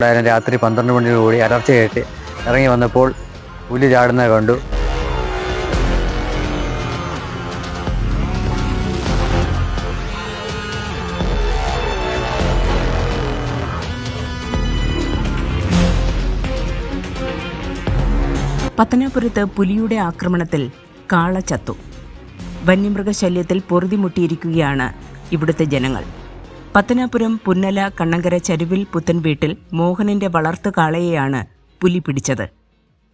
ഉണ്ടായാലും രാത്രി പന്ത്രണ്ട് മണിയോടുകൂടി കയറ്റി ഇറങ്ങി വന്നപ്പോൾ പുലി ചാടുന്നത് കണ്ടു. പത്തനാപുരത്ത് പുലിയുടെ ആക്രമണത്തിൽ കാള ചത്തു. വന്യമൃഗശല്യത്തിൽ പൊറുതിമുട്ടിയിരിക്കുകയാണ് ഇവിടുത്തെ ജനങ്ങൾ. പത്തനാപുരം പുന്നല കണ്ണങ്കര ചരുവിൽ പുത്തൻ വീട്ടിൽ മോഹനന്റെ വളർത്തു കാളയെയാണ് പുലി പിടിച്ചത്.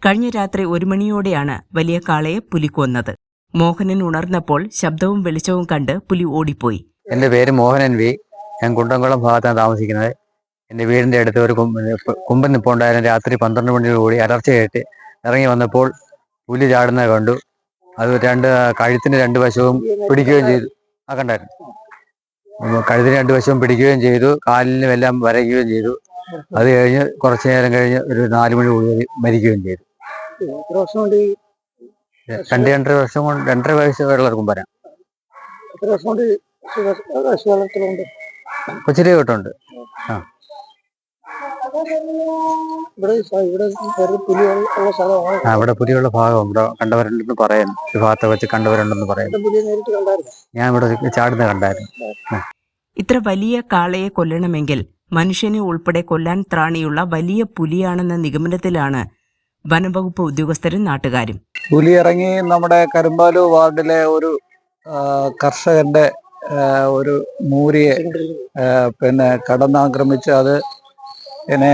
കഴിഞ്ഞ രാത്രി ഒരു മണിയോടെയാണ് വലിയ കാളയെ പുലി കൊന്നത് മോഹനൻ ഉണർന്നപ്പോൾ ശബ്ദവും വെളിച്ചവും കണ്ട് പുലി ഓടിപ്പോയി. എന്റെ പേര് മോഹനൻ വി. ഞാൻ കുണ്ടംകുളം ഭാഗത്താണ് താമസിക്കുന്നത്. എന്റെ വീടിന്റെ അടുത്ത് ഒരു കുമ്പ- കുമ്പൻ നിപ്പുണ്ടായാലും രാത്രി പന്ത്രണ്ട് മണിയോടുകൂടി അലർച്ചയായിട്ട് ഇറങ്ങി വന്നപ്പോൾ പുലി ചാടുന്നത് കണ്ടു. അത് രണ്ട് കഴുത്തിന്റെ രണ്ട് വശവും പിടിക്കുകയും ചെയ്തു. ആ കണ്ടായിരുന്നു. കഴുത്തിന് രണ്ടു വശവും പിടിക്കുകയും ചെയ്തു കാലിനും എല്ലാം വരയ്ക്കുകയും ചെയ്തു. അത് കഴിഞ്ഞ് കുറച്ചു നേരം കഴിഞ്ഞ് ഒരു നാല് മണി കൂടി മരിക്കുകയും ചെയ്തു. രണ്ട് രണ്ടര വർഷം കൊണ്ട് രണ്ടര വയസ്സ് വെള്ളർക്കും വരാം. കൊച്ചിരി കിട്ടുണ്ട് ആ, അവിടെ പുലിയുള്ള ഭാഗം. ഇവിടെ കണ്ടവരുണ്ടെന്ന് പറയാൻ ഈ ഭാഗത്ത് വെച്ച് കണ്ടവരുണ്ടെന്ന് കണ്ടായിരുന്നു? ഞാൻ ഇവിടെ ചാടുന്ന കണ്ടായിരുന്നു. ഇത്ര വലിയ കാളയെ കൊല്ലണമെങ്കിൽ മനുഷ്യനെ ഉൾപ്പെടെ കൊല്ലാൻ ത്രാണിയുള്ള വലിയ പുലിയാണെന്ന നിഗമനത്തിലാണ് വനംവകുപ്പ് ഉദ്യോഗസ്ഥരും നാട്ടുകാരും. പുലി ഇറങ്ങി നമ്മുടെ കരുമ്പാലു വാർഡിലെ ഒരു കർഷകന്റെ ഒരു മൂരിയെ പിന്നെ കടന്നാക്രമിച്ച് അത് പിന്നെ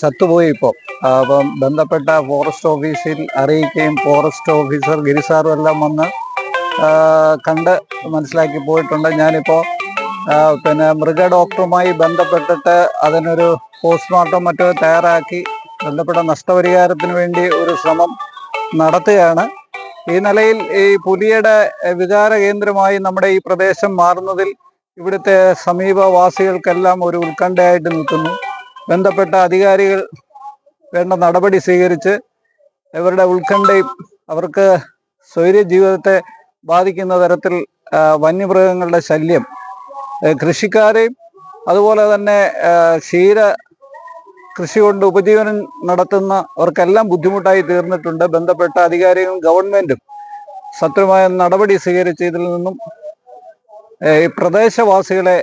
ചത്തുപോയി ഇപ്പോൾ അപ്പം ബന്ധപ്പെട്ട ഫോറസ്റ്റ് ഓഫീസിൽ അറിയിക്കുകയും ഫോറസ്റ്റ് ഓഫീസർ ഗിരിസാറും എല്ലാം വന്ന് കണ്ട് മനസ്സിലാക്കി പോയിട്ടുണ്ട്. ഞാനിപ്പോൾ പിന്നെ മൃഗ ഡോക്ടറുമായി ബന്ധപ്പെട്ടിട്ട് അതിനൊരു പോസ്റ്റ്മോർട്ടം മറ്റോ തയ്യാറാക്കി ബന്ധപ്പെട്ട നഷ്ടപരിഹാരത്തിന് വേണ്ടി ഒരു ശ്രമം നടത്തുകയാണ്. ഈ നിലയിൽ ഈ പുലിയുടെ വികാര കേന്ദ്രമായി നമ്മുടെ ഈ പ്രദേശം മാറുന്നതിൽ ഇവിടുത്തെ സമീപവാസികൾക്കെല്ലാം ഒരു ഉത്കണ്ഠയായിട്ട് നിൽക്കുന്നു. ബന്ധപ്പെട്ട അധികാരികൾ വേണ്ട നടപടി സ്വീകരിച്ച് ഇവരുടെ ഉത്കണ്ഠയും അവർക്ക് സ്വൈര്യ ജീവിതത്തെ ബാധിക്കുന്ന തരത്തിൽ വന്യമൃഗങ്ങളുടെ ശല്യം കൃഷിക്കാരെയും അതുപോലെ തന്നെ ക്ഷീര കൃഷി കൊണ്ട് ഉപജീവനം നടത്തുന്നവർക്കെല്ലാം ബുദ്ധിമുട്ടായി തീർന്നിട്ടുണ്ട്. ബന്ധപ്പെട്ട അധികാരികളും ഗവൺമെന്റും സത്യമായ നടപടി സ്വീകരിച്ച് ഇതിൽ നിന്നും ഈ പ്രദേശവാസികളെ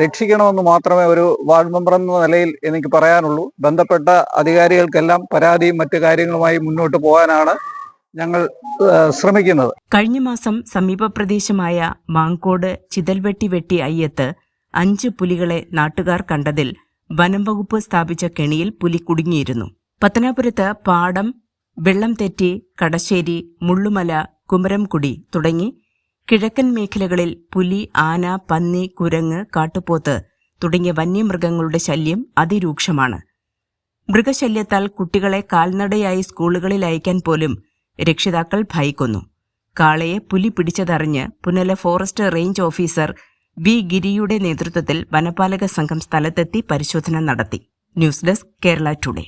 രക്ഷിക്കണമെന്ന് മാത്രമേ ഒരു വാർഡ് മെമ്പർ എന്ന നിലയിൽ എനിക്ക് പറയാനുള്ളൂ. ബന്ധപ്പെട്ട അധികാരികൾക്കെല്ലാം പരാതിയും മറ്റു കാര്യങ്ങളുമായി മുന്നോട്ട് പോകാനാണ് ഞങ്ങൾ ശ്രമിക്കുന്നത്. കഴിഞ്ഞ മാസം സമീപ പ്രദേശമായ മാങ്കോട് ചിതൽവെട്ടി വെട്ടി അയ്യത്ത് അഞ്ച് പുലികളെ നാട്ടുകാർ കണ്ടതിൽ വനം വകുപ്പ് സ്ഥാപിച്ച കെണിയിൽ പുലി കുടുങ്ങിയിരുന്നു. പത്തനാപുരത്ത് പാടം വെള്ളം തെറ്റി കടശ്ശേരി മുള്ളുമല കുമരംകുടി തുടങ്ങി കിഴക്കൻ മേഖലകളിൽ പുലി ആന പന്നി കുരങ്ങ് കാട്ടുപോത്ത് തുടങ്ങിയ വന്യമൃഗങ്ങളുടെ ശല്യം അതിരൂക്ഷമാണ്. മൃഗശല്യത്താൽ കുട്ടികളെ കാൽനടയായി സ്കൂളുകളിൽ അയക്കാൻ പോലും രക്ഷിതാക്കൾ ഭയക്കുന്നു. കാളയെ പുലി പിടിച്ചതറിഞ്ഞ് Punala forest range officer V ഗിരിയുടെ നേതൃത്വത്തിൽ വനപാലക സംഘം സ്ഥലത്തെത്തി പരിശോധന നടത്തി. News desk Kerala today.